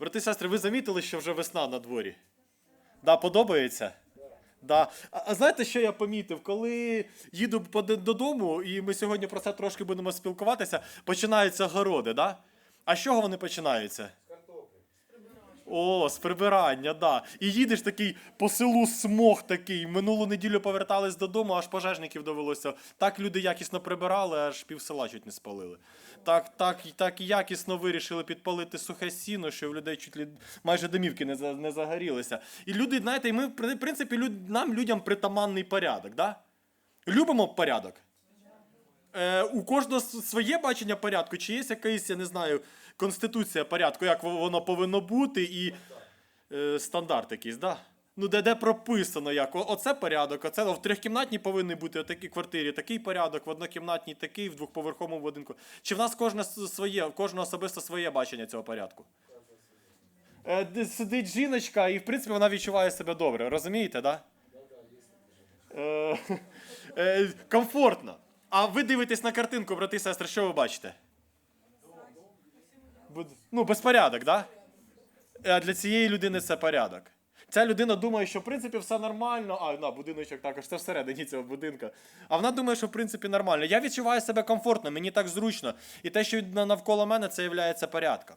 Брати сестри, ви замітили, що вже весна на дворі? Да, подобається? Да. А, а знаєте, що я помітив? Коли їду додому, і ми сьогодні про це трошки будемо спілкуватися, починаються городи, да? А з чого вони починаються? О, з прибирання, да. І їдеш такий по селу смог такий. Минулу неділю повертались додому, аж пожежників довелося. Так люди якісно прибирали, аж пів села чуть не спалили. Так, так, так якісно вирішили підпалити сухе сіно, що в людей чуть ли майже домівки не, за- не загорілися. І люди, знаєте, ми, в принципі, люд, нам людям притаманний порядок, да? Любимо порядок. Е, у кожного своє бачення порядку, чи є якась, я не знаю, конституція порядку, як воно повинно бути, і е, стандарт якийсь, да? Ну, де, де прописано, як оце порядок, оце в трьохкімнатній повинні бути такі квартирі, такий порядок, в однокімнатній такий, в двохповерховому будинку. Чи в нас кожне своє, в кожного особисто своє бачення цього порядку? Е, сидить жіночка, і в принципі вона відчуває себе добре, розумієте, да? Е, е, комфортно. А ви дивитесь на картинку, брати і сестри, що ви бачите? Ну, безпорядок, да? А для цієї людини це порядок. Ця людина думає, що в принципі все нормально. А, на, будиночок також, це всередині цього будинка. А вона думає, що в принципі нормально. Я відчуваю себе комфортно, мені так зручно. І те, що навколо мене, це є порядком.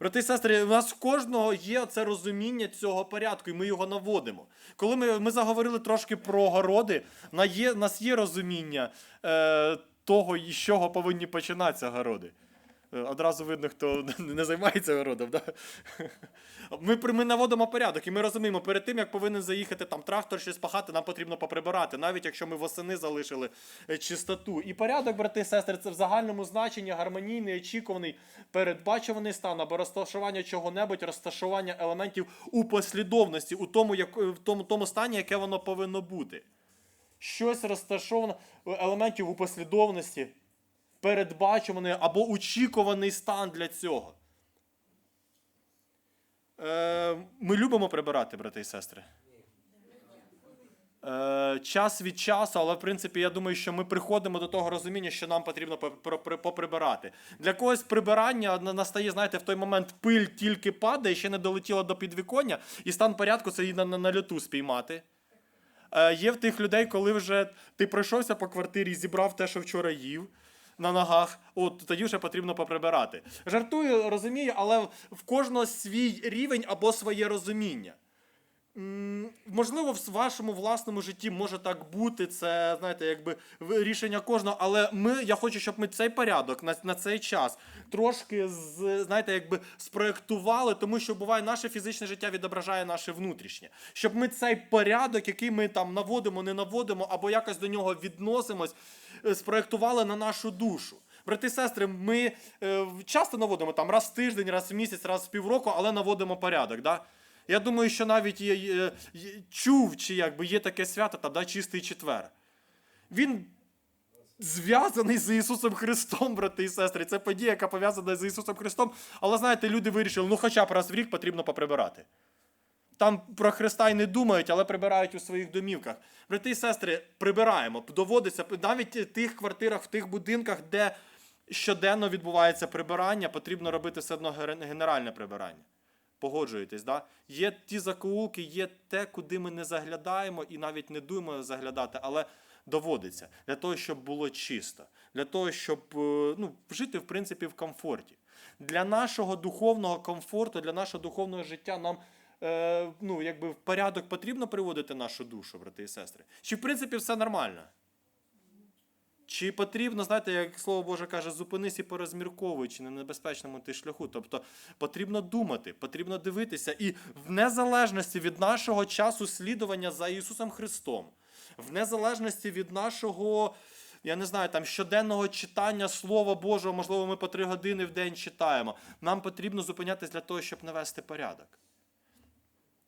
Брати і сестри, у нас в кожного є це розуміння цього порядку, і ми його наводимо. Коли ми, ми заговорили трошки про городи, на є, нас є розуміння е, того, з чого повинні починатися городи. Е, Одразу видно, хто не займається городом. Да? Ми, ми наводимо порядок, і ми розуміємо, перед тим, як повинен заїхати там трактор щось пахати, нам потрібно поприбирати, навіть якщо ми восени залишили е, чистоту. І порядок, брати і сестри, це в загальному значенні гармонійний, очікуваний, передбачуваний стан або розташування чого-небудь, розташування елементів у послідовності, у тому, як, в тому, тому стані, яке воно повинно бути. Щось розташовано е, елементів у послідовності, передбачуваний або очікуваний стан для цього. Е, ми любимо прибирати, брати і сестри. Е, час від часу, але в принципі, я думаю, що ми приходимо до того розуміння, що нам потрібно поприбирати. Для когось прибирання настає, знаєте, в той момент пиль тільки падає, ще не долетіла до підвіконня, і стан порядку це і на, на, на люту спіймати. Е, є в тих людей, коли вже ти пройшовся по квартирі, зібрав те, що вчора їв на ногах, от тоді вже потрібно поприбирати. Жартую, розумію, але в кожного свій рівень або своє розуміння. Можливо, в вашому власному житті може так бути, це знаєте, якби рішення кожного. Але ми, я хочу, щоб ми цей порядок на, на цей час трошки з, знаєте, якби спроектували, тому що буває, наше фізичне життя відображає наше внутрішнє. Щоб ми цей порядок, який ми там наводимо, не наводимо, або якось до нього відносимось, е, спроектували на нашу душу. Брати і сестри, ми е, часто наводимо там раз в тиждень, раз в місяць, раз в півроку, але наводимо порядок. Да? Я думаю, що навіть є, є- є- чув, чи якби є таке свято, там, да, чистий четвер. Він зв'язаний з Ісусом Христом, брати і сестри. Це подія, яка пов'язана з Ісусом Христом. Але знаєте, люди вирішили, ну хоча б раз в рік потрібно поприбирати. Там про Христа й не думають, але прибирають у своїх домівках. Брати і сестри, прибираємо. Доводиться навіть в тих квартирах, в тих будинках, де щоденно відбувається прибирання, потрібно робити все одно генеральне прибирання. Погоджуєтесь, да? Є ті закоулки, є те, куди ми не заглядаємо і навіть не думаємо заглядати, але доводиться для того, щоб було чисто, для того, щоб е, ну, жити в принципі в комфорті. Для нашого духовного комфорту, для нашого духовного життя нам е, ну, якби в порядок потрібно приводити нашу душу, брати і сестри. Чи в принципі все нормально? Чи потрібно, знаєте, як слово Боже каже, зупинись і порозмірковуй, чи на небезпечному ти шляху. Тобто потрібно думати, потрібно дивитися. І в незалежності від нашого часу слідування за Ісусом Христом, в незалежності від нашого, я не знаю, там щоденного читання Слова Божого, можливо, ми по три години в день читаємо. Нам потрібно зупинятися для того, щоб навести порядок.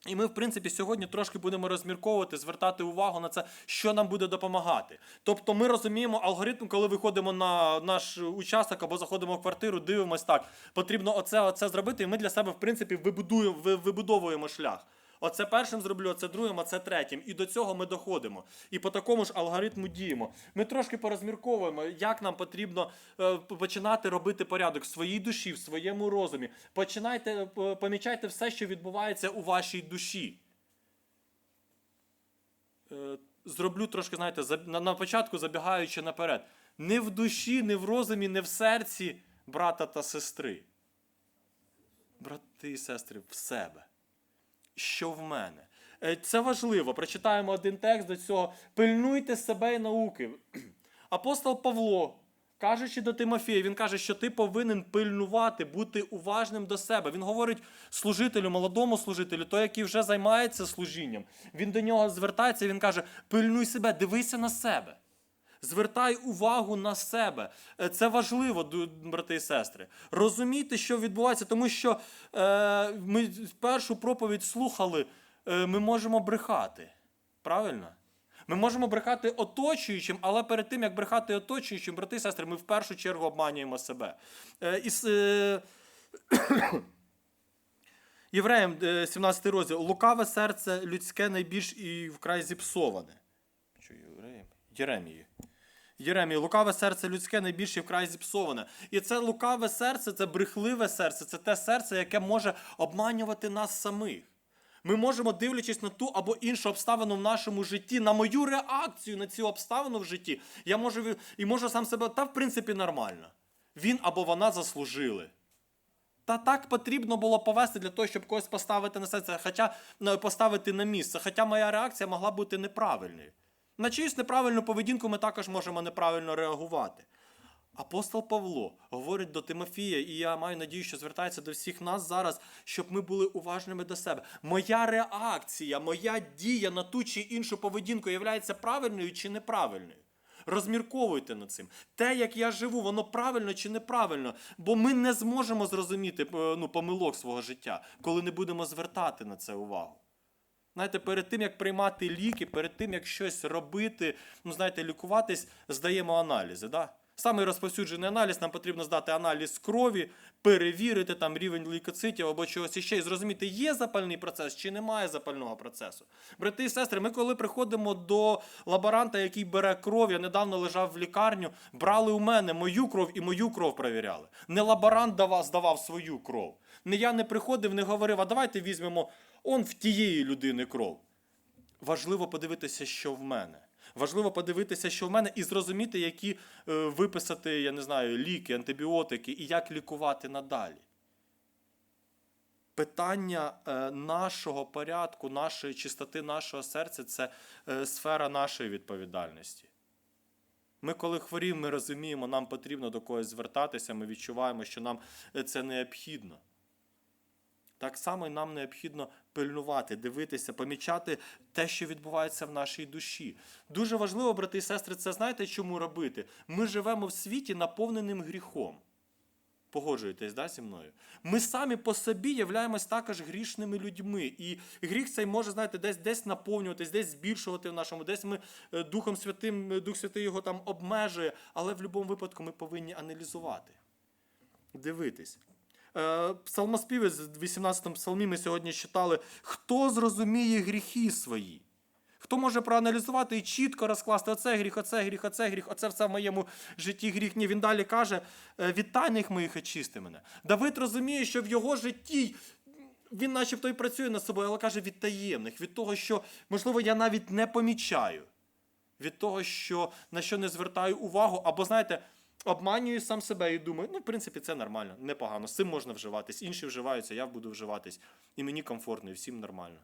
І ми, в принципі, сьогодні трошки будемо розмірковувати, звертати увагу на це, що нам буде допомагати. Тобто ми розуміємо алгоритм, коли виходимо на наш участок або заходимо в квартиру, дивимось так, потрібно оце, оце зробити, і ми для себе, в принципі, вибудуємо, вибудовуємо шлях. Оце першим зроблю, оце другим, а це третім. І до цього ми доходимо. І по такому ж алгоритму діємо. Ми трошки порозмірковуємо, як нам потрібно е, починати робити порядок в своїй душі, в своєму розумі. Починайте, е, помічайте все, що відбувається у вашій душі. Е, зроблю трошки, знаєте, на початку забігаючи наперед. Не в душі, не в розумі, не в серці брата та сестри. Брати і сестри, в себе. Що в мене? Е, Це важливо. Прочитаємо один текст до цього. Пильнуйте себе і науки. Апостол Павло, кажучи до Тимофія, він каже, що ти повинен пильнувати, бути уважним до себе. Він говорить служителю, молодому служителю, той, який вже займається служінням. Він до нього звертається, він каже: пильнуй себе, дивися на себе. Звертай увагу на себе. Е, Це важливо, брати і сестри. Розумійте, що відбувається, тому що е, ми першу проповідь слухали, е, ми можемо брехати. Правильно? Ми можемо брехати оточуючим, але перед тим, як брехати оточуючим, брати і сестри, ми в першу чергу обманюємо себе. Е, і, е, Євреям, е, 17 розділ. Лукаве серце людське найбільш і вкрай зіпсоване. Єремії. Єремії, лукаве серце людське найбільше вкрай зіпсоване. І це лукаве серце, це брехливе серце, це те серце, яке може обманювати нас самих. Ми можемо, дивлячись на ту або іншу обставину в нашому житті, на мою реакцію на цю обставину в житті, я можу і можу сам себе, та в принципі нормально. Він або вона заслужили. Та так потрібно було повести для того, щоб когось поставити на серце, хоча поставити на місце. Хоча моя реакція могла бути неправильною. На чиюсь неправильну поведінку ми також можемо неправильно реагувати. Апостол Павло говорить до Тимофія, і я маю надію, що звертається до всіх нас зараз, щоб ми були уважними до себе. Моя реакція, моя дія на ту чи іншу поведінку є правильною чи неправильною. Розмірковуйте над цим. Те, як я живу, воно правильно чи неправильно, бо ми не зможемо зрозуміти е, ну, помилок свого життя, коли не будемо звертати на це увагу. Знаєте, перед тим, як приймати ліки, перед тим, як щось робити, ну, знаєте, лікуватись, здаємо аналізи. Да? Самий розповсюджений аналіз, нам потрібно здати аналіз крові, перевірити там рівень лейкоцитів або чогось іще, і зрозуміти, є запальний процес чи немає запального процесу. Брати і сестри, ми коли приходимо до лаборанта, який бере кров, я недавно лежав в лікарню, брали у мене мою кров і мою кров перевіряли. Не лаборант давав, здавав свою кров. Не я не приходив, не говорив, а давайте візьмемо он в тієї людини кров. Важливо подивитися, що в мене. Важливо подивитися, що в мене, і зрозуміти, які е, виписати, я не знаю, ліки, антибіотики і як лікувати надалі. Питання е, нашого порядку, нашої чистоти, нашого серця це е, сфера нашої відповідальності. Ми, коли хворіємо, ми розуміємо, нам потрібно до когось звертатися, ми відчуваємо, що нам це необхідно. Так само нам необхідно пильнувати, дивитися, помічати те, що відбувається в нашій душі. Дуже важливо, брати і сестри, це знаєте, чому робити? Ми живемо в світі наповненим гріхом. Погоджуєтесь да, зі мною? Ми самі по собі являємось також грішними людьми. І гріх цей може, знаєте, десь десь наповнюватись, десь збільшувати в нашому, десь ми е, Духом Святим, е, Дух Святий його там обмежує, але в будь-якому випадку ми повинні аналізувати, дивитись. Е, Псалмоспівець в 18 псалмі ми сьогодні читали, хто зрозуміє гріхи свої. Хто може проаналізувати і чітко розкласти оце гріх, оце гріх, оце гріх, оце все в моєму житті гріх. Ні, він далі каже: «Е, від моїх очисти мене. Давид розуміє, що в його житті він, начебто, і працює над собою, але каже від таємних, від того, що, можливо, я навіть не помічаю, від того, що на що не звертаю увагу, або, знаєте, обманюю сам себе і думаю, ну, в принципі, це нормально, непогано. З цим можна вживатись. Інші вживаються, я буду вживатись. І мені комфортно, і всім нормально.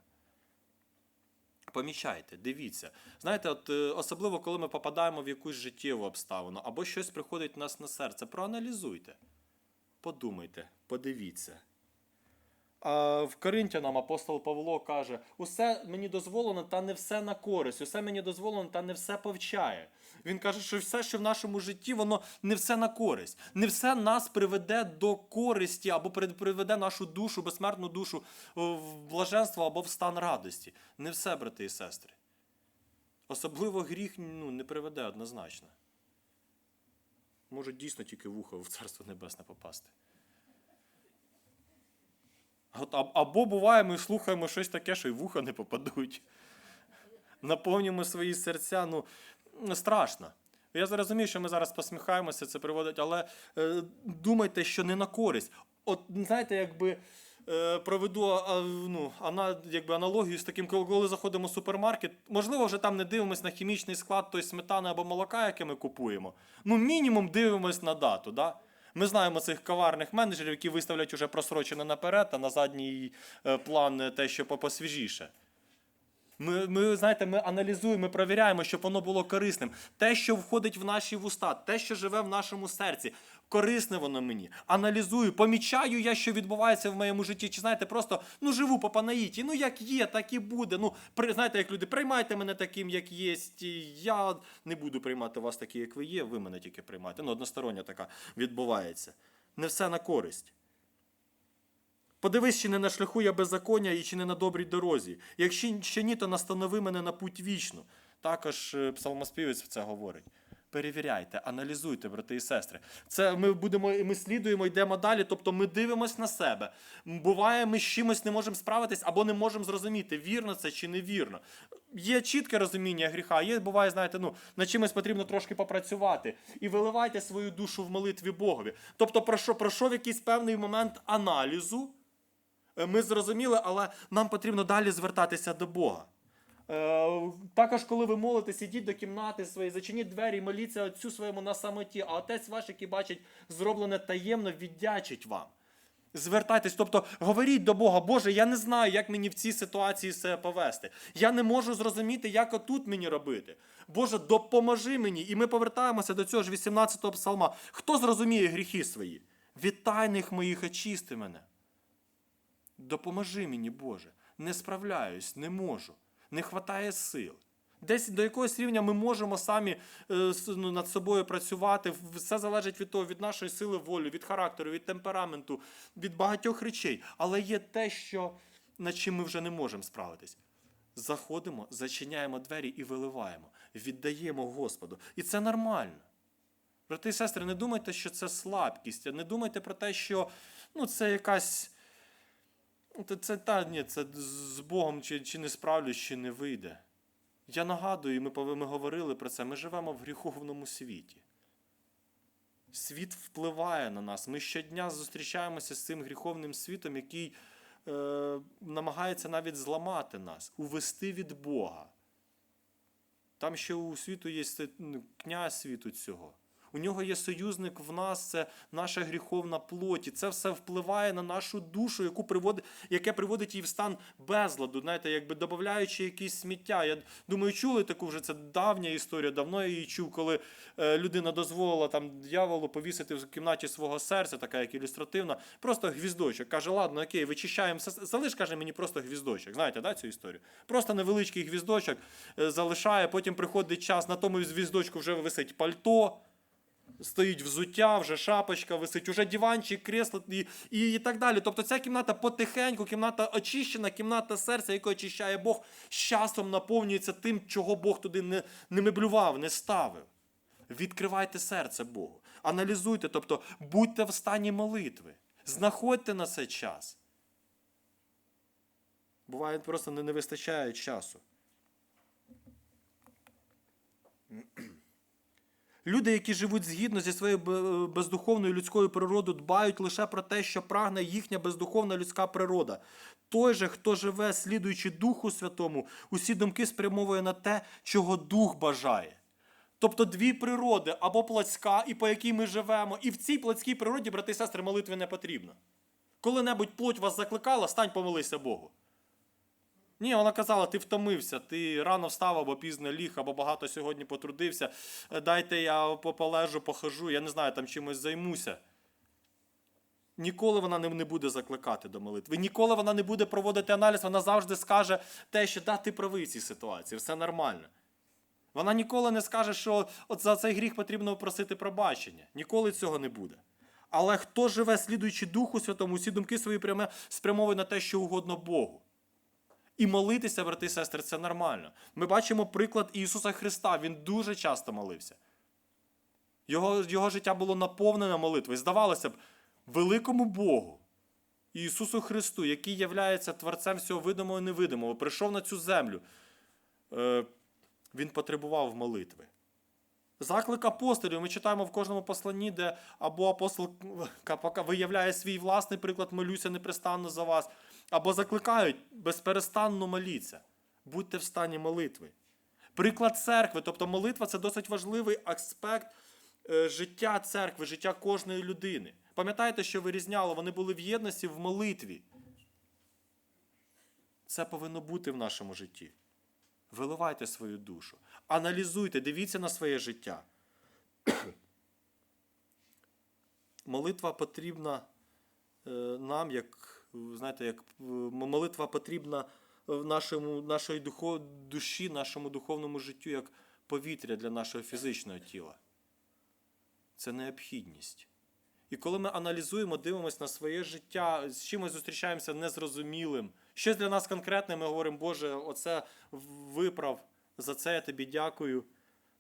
Помічайте, дивіться. Знаєте, от е, особливо коли ми попадаємо в якусь життєву обставину або щось приходить в нас на серце, проаналізуйте. Подумайте, подивіться. А в Коринтянам апостол Павло каже: усе мені дозволено, та не все на користь, усе мені дозволено, та не все повчає. Він каже, що все, що в нашому житті, воно не все на користь, не все нас приведе до користі або приведе нашу душу, безсмертну душу в блаженство або в стан радості. Не все, брати і сестри. Особливо гріх ну, не приведе однозначно. Може дійсно тільки вухо в Царство Небесне попасти. От, або буває, ми слухаємо щось таке, що й в ухо не попадуть. Наповнюємо свої серця. Ну, страшно. Я зрозумію, що ми зараз посміхаємося, це приводить, але е, думайте, що не на користь. От знаєте, якби е, проведу а, ну, ана, якби аналогію з таким, коли заходимо в супермаркет, можливо, вже там не дивимося на хімічний склад той сметани або молока, яке ми купуємо. Ну, мінімум дивимось на дату. Да? Ми знаємо цих коварних менеджерів, які виставлять уже просрочене наперед, а на задній е, план те, що посвіжіше. Ми, ми знаєте, ми аналізуємо, ми перевіряємо, щоб воно було корисним. Те, що входить в наші вуста, те, що живе в нашому серці, корисне воно мені. Аналізую, помічаю я, що відбувається в моєму житті. Чи знаєте, просто ну живу по панаїті. Ну як є, так і буде. Ну при, знаєте, як люди, приймайте мене таким, як є. Я не буду приймати вас таким, як ви є. Ви мене тільки приймайте. Ну, одностороння така відбувається. Не все на користь. Подивись, чи не на шляху я беззаконня і чи не на добрій дорозі. Якщо ще ні, то настанови мене на путь вічну. Також е, псалмоспівець це говорить. Перевіряйте, аналізуйте, брати і сестри. Це ми будемо, ми слідуємо, йдемо далі. Тобто ми дивимось на себе. Буває, ми з чимось не можемо справитись або не можемо зрозуміти, вірно це чи невірно. Є чітке розуміння гріха, є, буває, знаєте, ну над чимось потрібно трошки попрацювати. І виливайте свою душу в молитві Богові. Тобто, пройшов, пройшов якийсь певний момент аналізу. Е, Ми зрозуміли, але нам потрібно далі звертатися до Бога. Е, також, коли ви молитесь, ідіть до кімнати своєї, зачиніть двері, моліться отцю своєму на самоті, а отець ваш, який бачить зроблене таємно, віддячить вам. Звертайтесь, тобто говоріть до Бога, Боже, я не знаю, як мені в цій ситуації себе повести. Я не можу зрозуміти, як отут мені робити. Боже, допоможи мені. І ми повертаємося до цього ж 18-го псалма. Хто зрозуміє гріхи свої? Від тайних моїх очисти мене. Допоможи мені, Боже. Не справляюсь, не можу, не хватає сил. Десь до якогось рівня ми можемо самі е, ну, над собою працювати. Все залежить від того, від нашої сили волі, від характеру, від темпераменту, від багатьох речей. Але є те, що над чим ми вже не можемо справитись. Заходимо, зачиняємо двері і виливаємо, віддаємо Господу. І це нормально. Брати і сестри, не думайте, що це слабкість, не думайте про те, що ну, це якась. Ну, Це, це та ні, це з Богом чи, чи не справлюсь, чи не вийде. Я нагадую, ми, ми говорили про це. Ми живемо в гріховному світі. Світ впливає на нас. Ми щодня зустрічаємося з цим гріховним світом, який е, намагається навіть зламати нас, увести від Бога. Там ще у світу є ну, князь світу цього. У нього є союзник в нас, це наша гріховна плоть. І це все впливає на нашу душу, яку приводить, яке приводить її в стан безладу, знаєте, якби додаючи якісь сміття. Я думаю, чули таку вже це давня історія. Давно я її чув, коли е, людина дозволила там дьяволу повісити в кімнаті свого серця, така як ілюстративна, просто гвіздочок. Каже, ладно, окей, вичищаємо. Залиш, каже мені просто гвіздочок. Знаєте, да, цю історію? Просто невеличкий гвіздочок е, залишає, потім приходить час, на тому гвіздочку вже висить пальто. Стоїть взуття, вже шапочка висить, уже диванчик, кресло і, і, і так далі. Тобто ця кімната потихеньку, кімната очищена, кімната серця, яку очищає Бог, з часом наповнюється тим, чого Бог туди не, не меблював, не ставив. Відкривайте серце Богу. Аналізуйте, тобто будьте в стані молитви. Знаходьте на це час. Буває, просто не, не вистачає часу. Люди, які живуть згідно зі своєю бездуховною людською природою, дбають лише про те, що прагне їхня бездуховна людська природа. Той же, хто живе, слідуючи Духу Святому, усі думки спрямовує на те, чого Дух бажає. Тобто дві природи або плотська, і по якій ми живемо, і в цій плотській природі, брати і сестри, молитви не потрібно. Коли-небудь плоть вас закликала, стань помолися Богу. Ні, вона казала, ти втомився, ти рано встав або пізно ліг, або багато сьогодні потрудився. Е, Дайте я по- полежу, похожу, я не знаю, там чимось займуся. Ніколи вона не, буде закликати до молитви. Ніколи вона не буде проводити аналіз, вона завжди скаже те, що да, ти правий в цій ситуації, все нормально. Вона ніколи не скаже, що от за цей гріх потрібно просити пробачення. Ніколи цього не буде. Але хто живе, слідуючи Духу Святому, усі думки свої спрямовує на те, що угодно Богу. І молитися, брати і сестри, це нормально. Ми бачимо приклад Ісуса Христа. Він дуже часто молився. Його, його життя було наповнене молитвою. Здавалося б, великому Богу. Ісусу Христу, який являється Творцем всього видимого і невидимого, прийшов на цю землю, е, він потребував молитви. Заклик апостолів ми читаємо в кожному посланні, де або апостол виявляє свій власний приклад, молюся непрестанно за вас, або закликають безперестанно моліться. Будьте в стані молитви. Приклад церкви, тобто молитва це досить важливий аспект е, життя церкви, життя кожної людини. Пам'ятаєте, що вирізняло? Вони були в єдності в молитві. Це повинно бути в нашому житті. Виливайте свою душу, аналізуйте, дивіться на своє життя. Молитва потрібна е, нам, як знаєте, як е, молитва потрібна в нашому, нашої духов, душі, нашому духовному життю, як повітря для нашого фізичного тіла. Це необхідність. І коли ми аналізуємо, дивимося на своє життя, з чимось зустрічаємося незрозумілим, щось для нас конкретне, ми говоримо, Боже, оце виправ, за це я тобі дякую,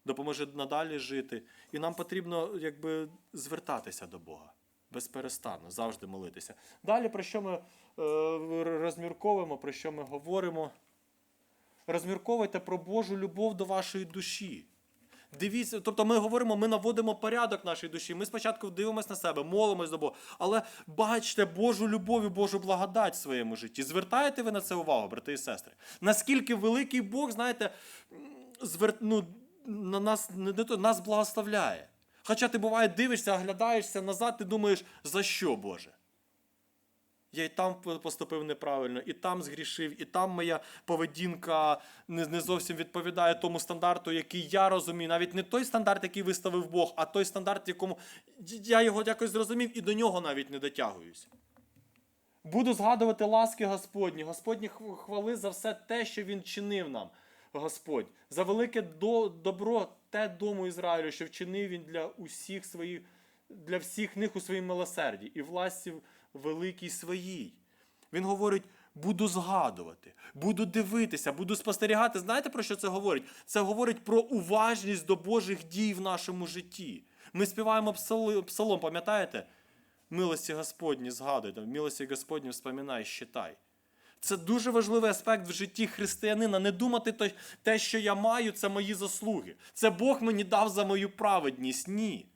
допоможи надалі жити. І нам потрібно якби звертатися до Бога безперестанно, завжди молитися. Далі про що ми е, розмірковуємо, про що ми говоримо? Розмірковуйте про Божу любов до вашої душі. Дивіться, тобто ми говоримо, ми наводимо порядок нашій душі. Ми спочатку дивимося на себе, молимось до Бога, але бачите Божу любов і Божу благодать в своєму житті. Звертаєте ви на це увагу, брати і сестри? Наскільки великий Бог, знаєте, звер... ну, на нас не то, нас благословляє. Хоча ти буває дивишся, оглядаєшся назад, ти думаєш, за що, Боже? Я і там поступив неправильно, і там згрішив, і там моя поведінка не, зовсім відповідає тому стандарту, який я розумію. Навіть не той стандарт, який виставив Бог, а той стандарт, якому я його якось зрозумів і до нього навіть не дотягуюсь. Буду згадувати ласки Господні. Господні хвали за все те, що Він чинив нам, Господь, за велике до, добро те дому Ізраїлю, що вчинив він для усіх своїх, для всіх них у своїм милосерді і власті великій своїй. Він говорить: буду згадувати, буду дивитися, буду спостерігати. Знаєте, про що це говорить? Це говорить про уважність до Божих дій в нашому житті. Ми співаємо псалом, пам'ятаєте? Милості Господні, згадуйте, милості Господні вспоминай, щитай. Це дуже важливий аспект в житті християнина. Не думати те, що я маю, це мої заслуги. Це Бог мені дав за мою праведність. Ні.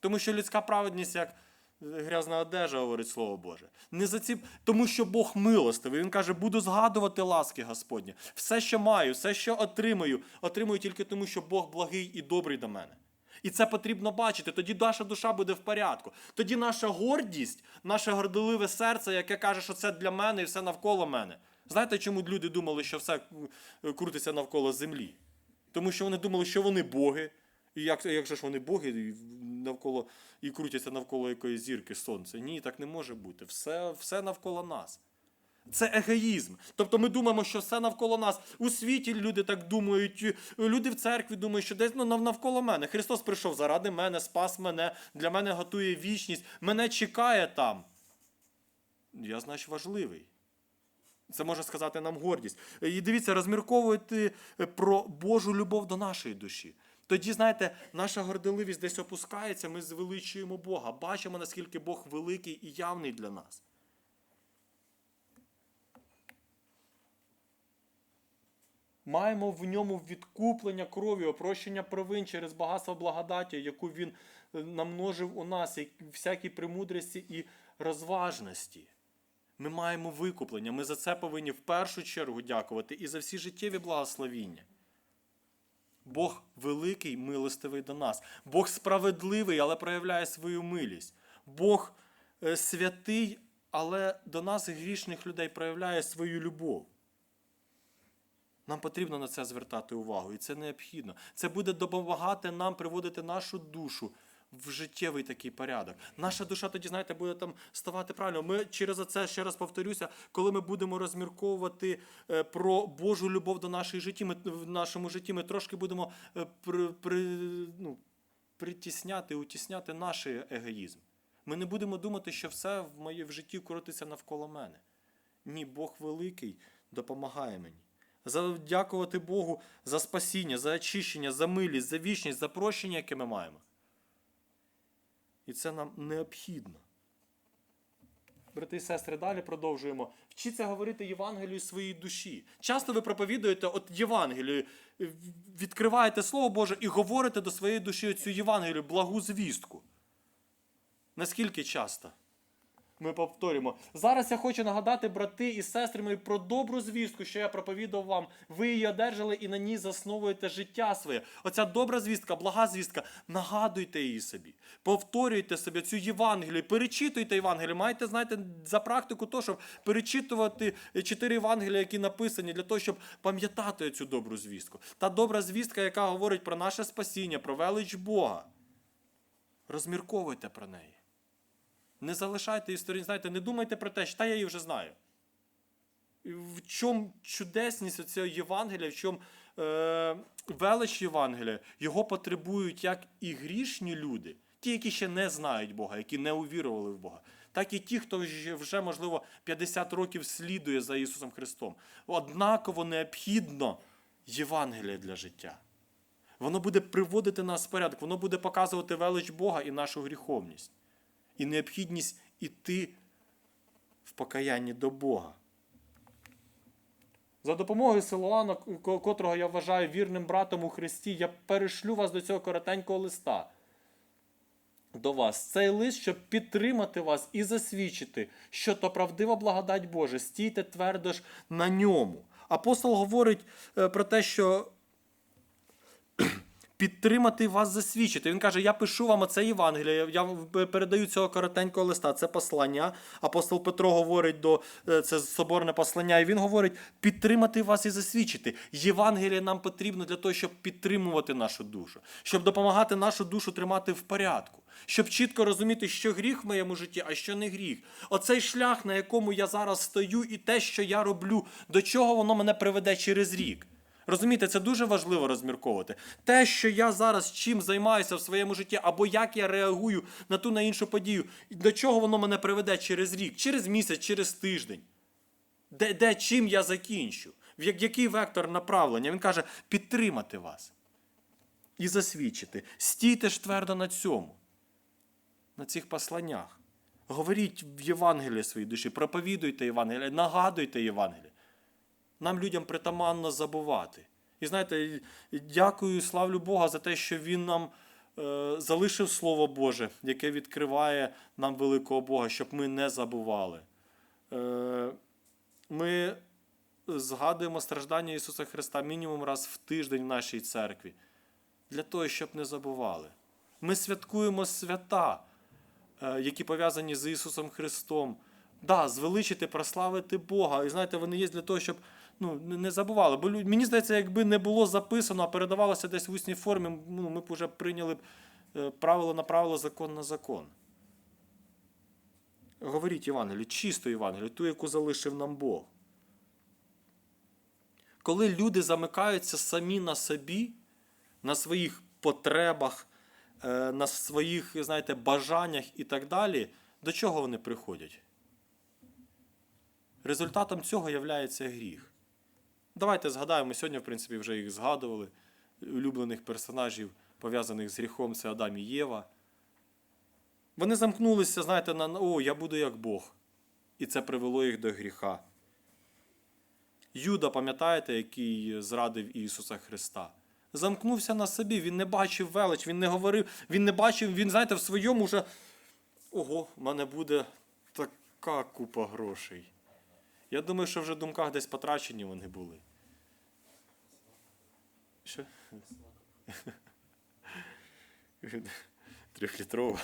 Тому що людська праведність, як грязна одежа, говорить Слово Боже. Не за ці... Тому що Бог милостивий. Він каже, буду згадувати ласки Господні. Все, що маю, все, що отримаю, отримую тільки тому, що Бог благий і добрий до мене. І це потрібно бачити. Тоді наша душа буде в порядку. Тоді наша гордість, наше гордоливе серце, яке каже, що це для мене і все навколо мене. Знаєте, чому люди думали, що все крутиться навколо землі? Тому що вони думали, що вони боги. І як, як же ж вони боги навколо і крутяться навколо якоїсь зірки сонця? Ні, так не може бути. Все, Все навколо нас. Це егоїзм. Тобто ми думаємо, що все навколо нас. У світі люди так думають, люди в церкві думають, що десь ну, навколо мене. Христос прийшов заради мене, спас мене, для мене готує вічність, мене чекає там. Я, значить, важливий. Це може сказати нам гордість. І дивіться, розмірковуйте про Божу любов до нашої душі. Тоді, знаєте, наша горделивість десь опускається, ми звеличуємо Бога, бачимо, наскільки Бог великий і явний для нас. Маємо в ньому відкуплення крові, опрощення провин через багатство благодаті, яку він е, намножив у нас, всякі премудрості і розважності. Ми маємо викуплення. Ми за це повинні в першу чергу дякувати і за всі життєві благословіння. Бог великий, милостивий до нас. Бог справедливий, але проявляє свою милість. Бог е, святий, але до нас, грішних людей, проявляє свою любов. Нам потрібно на це звертати увагу, і це необхідно. Це буде допомагати нам приводити нашу душу в життєвий такий порядок. Наша душа тоді, знаєте, буде там ставати правильно. Ми через це ще раз повторюся, коли ми будемо розмірковувати е, про Божу любов до нашої житті, ми в нашому житті ми трошки будемо е, при, при, ну, притісняти, утісняти наш егоїзм. Ми не будемо думати, що все в моє в житті крутиться навколо мене. Ні, Бог великий допомагає мені задякувати Богу за спасіння, за очищення, за милість, за вічність, за прощення, яке ми маємо. І це нам необхідно. брати і сестри, далі продовжуємо. Вчіться говорити Євангелію своїй душі. Часто ви проповідуєте от Євангелію, відкриваєте Слово Боже і говорите до своєї душі цю Євангелію, благу звістку. Наскільки часто? Ми повторюємо. Зараз я хочу нагадати, брати і сестри мої, про добру звістку, що я проповідав вам. Ви її одержали і на ній засновуєте життя своє. Оця добра звістка, блага звістка. Нагадуйте її собі. Повторюйте собі цю Євангелію, перечитуйте Євангелію. Маєте, знаєте, за практику то, щоб перечитувати чотири Євангелія, які написані, для того, щоб пам'ятати цю добру звістку. Та добра звістка, яка говорить про наше спасіння, про велич Бога. Розмірковуйте про неї. Не залишайте історії, знаєте, не думайте про те, що та я її вже знаю. В чому чудесність цього Євангелія, в чому е, велич Євангелія, його потребують як і грішні люди, ті, які ще не знають Бога, які не увірували в Бога, так і ті, хто вже, можливо, 50 років слідує за Ісусом Христом. Однаково необхідно Євангелія для життя. Воно буде приводити нас в порядок, воно буде показувати велич Бога і нашу гріховність і необхідність іти в покаянні до Бога. За допомогою Силуана, котрого я вважаю вірним братом у Христі, я перешлю вас до цього коротенького листа. До вас цей лист, щоб підтримати вас і засвідчити, що то правдива благодать Божа, стійте твердо ж на ньому. Апостол говорить е, про те, що підтримати вас засвідчити. Він каже: Я пишу вам оце Євангеліє, я передаю цього коротенького листа. Це послання. Апостол Петро говорить до е, це соборне послання, і він говорить: підтримати вас і засвідчити. Євангеліє нам потрібно для того, щоб підтримувати нашу душу, щоб допомагати нашу душу тримати в порядку. Щоб чітко розуміти, що гріх в моєму житті, а що не гріх. Оцей шлях, на якому я зараз стою, і те, що я роблю, до чого воно мене приведе через рік. Розумієте, це дуже важливо розмірковувати. Те, що я зараз чим займаюся в своєму житті, або як я реагую на ту на іншу подію, до чого воно мене приведе через рік, через місяць, через тиждень. Де, де чим я закінчу? В який вектор направлення? Він каже, підтримати вас і засвідчити. Стійте ж твердо на цьому, на цих посланнях. Говоріть в Євангелії своїй душі, проповідуйте Євангеліє, нагадуйте Євангеліє. Нам людям притаманно забувати. І знаєте, дякую, славлю Бога за те, що Він нам е, залишив Слово Боже, яке відкриває нам великого Бога, щоб ми не забували. Е, ми згадуємо страждання Ісуса Христа мінімум раз в тиждень в нашій церкві, для того, щоб не забували. Ми святкуємо свята, е, які пов'язані з Ісусом Христом. Да, звеличити, прославити Бога. І знаєте, вони є для того, щоб ну, не- забували. Бо мені здається, якби не було записано, а передавалося десь в усній формі, ну, ми б вже прийняли б е, правило на правило, закон на закон. Говоріть Євангелію, чисту Євангелію, ту, яку залишив нам Бог. Коли люди замикаються самі на собі, на своїх потребах, е, на своїх, знаєте, бажаннях і так далі, до чого вони приходять? Результатом цього є гріх. Давайте згадаємо, сьогодні, в принципі, вже їх згадували. Улюблених персонажів, пов'язаних з гріхом, це Адам і Єва. Вони замкнулися, знаєте, на о, я буду як Бог. І це привело їх до гріха. Юда, пам'ятаєте, який зрадив Ісуса Христа? Замкнувся на собі, він не бачив велич, він не говорив, він не бачив, він, знаєте, в своєму вже. Ого, в мене буде така купа грошей. Я думаю, що вже в думках десь потрачені вони були. Що? Трьохлітрова.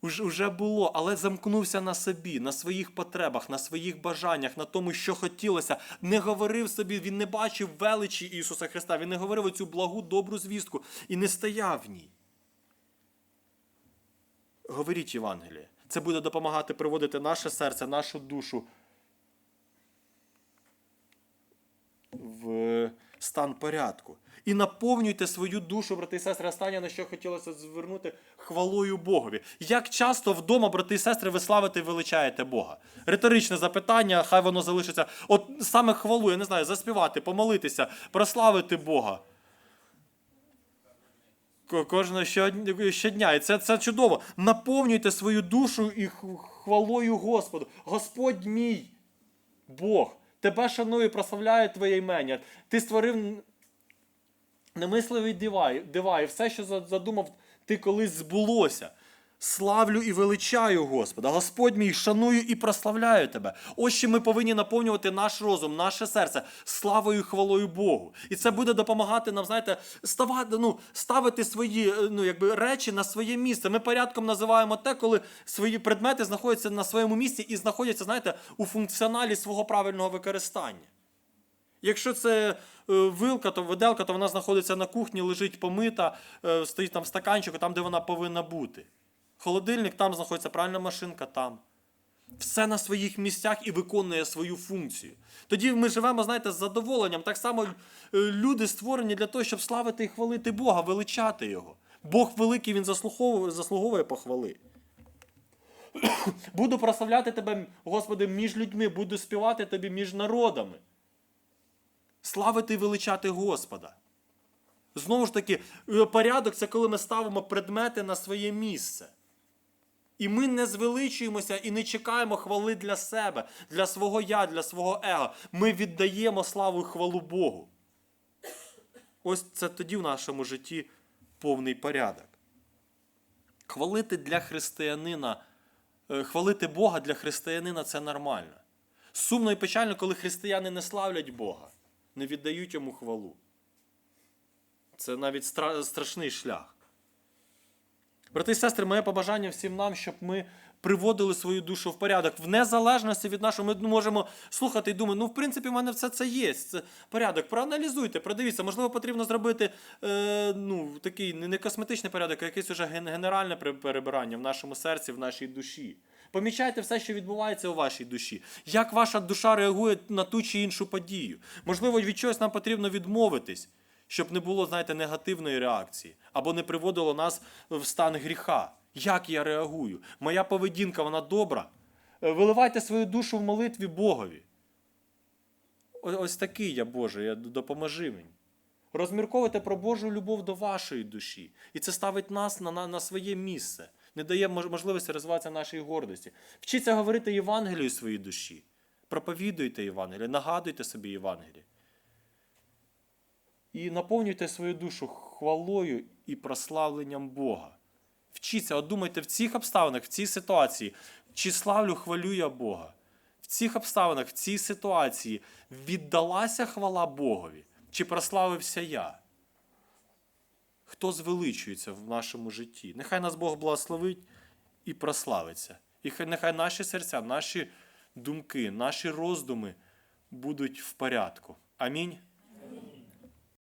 Уж, уже було, але замкнувся на собі, на своїх потребах, на своїх бажаннях, на тому, що хотілося. Не говорив собі, він не бачив величі Ісуса Христа, він не говорив оцю благу добру звістку і не стояв в ній. Говоріть Євангеліє. Це буде допомагати приводити наше серце, нашу душу в стан порядку. І наповнюйте свою душу, брати і сестри. Останнє, на що хотілося звернути хвалою Богові. Як часто вдома, брати і сестри, ви славите і величаєте Бога? Риторичне запитання, хай воно залишиться. От саме хвалу, я не знаю, заспівати, помолитися, прославити Бога. Кожного щодня, щодня. І це, це чудово. Наповнюйте свою душу і хвалою Господу. Господь мій Бог. Тебе шанує, прославляє твоє імення. Ти створив немисливий дивай, дивай. все, що задумав, ти колись збулося. Славлю і величаю Господа. Господь мій, шаную і прославляю тебе. Ось що ми повинні наповнювати наш розум, наше серце славою і хвалою Богу. І це буде допомагати нам, знаєте, ставати, ну, ставити свої е, ну, якби, речі на своє місце. Ми порядком називаємо те, коли свої предмети знаходяться на своєму місці і знаходяться, знаєте, у функціоналі свого правильного використання. Якщо це е, вилка, то виделка, то вона знаходиться на кухні, лежить помита, е, стоїть там в стаканчику, там, де вона повинна бути. Холодильник, там знаходиться правильна машинка, там. Все на своїх місцях і виконує свою функцію. Тоді ми живемо, знаєте, з задоволенням. Так само е, люди створені для того, щоб славити і хвалити Бога, величати Його. Бог великий, Він заслуговує, заслуговує похвали. Буду прославляти тебе, Господи, між людьми, буду співати тобі між народами. Славити і величати Господа. Знову ж таки, е, порядок це коли ми ставимо предмети на своє місце. І ми не звеличуємося і не чекаємо хвали для себе, для свого я, для свого его. Ми віддаємо славу і хвалу Богу. Ось це тоді в нашому житті повний порядок. Хвалити для християнина, е, хвалити Бога для християнина це нормально. Сумно і печально, коли християни не славлять Бога, не віддають йому хвалу. Це навіть страшний шлях. Брати і сестри, моє побажання всім нам, щоб ми приводили свою душу в порядок. В незалежності від нашого, ми можемо слухати і думати, ну, в принципі, в мене все це є. Це порядок. Проаналізуйте, продивіться, можливо, потрібно зробити е, ну, такий не косметичний порядок, а якесь уже генеральне перебирання в нашому серці, в нашій душі. Помічайте все, що відбувається у вашій душі. Як ваша душа реагує на ту чи іншу подію. Можливо, від чогось нам потрібно відмовитись щоб не було, знаєте, негативної реакції, або не приводило нас в стан гріха. Як я реагую? Моя поведінка, вона добра. Е, Виливайте свою душу в молитві Богові. Ось такий я Боже, я допоможи мені. Розмірковуйте про Божу любов до вашої душі. І це ставить нас на, на, на своє місце, не дає можливості розвиватися нашій гордості. Вчіться говорити Євангелію своїй душі. Проповідуйте Євангеліє, нагадуйте собі Євангеліє. І наповнюйте свою душу хвалою і прославленням Бога. Вчіться, от думайте в цих обставинах, в цій ситуації, чи славлю, хвалю я Бога. В цих обставинах, в цій ситуації віддалася хвала Богові, чи прославився я? Хто звеличується в нашому житті? Нехай нас Бог благословить і прославиться. І хай- нехай наші серця, наші думки, наші роздуми будуть в порядку. Амінь.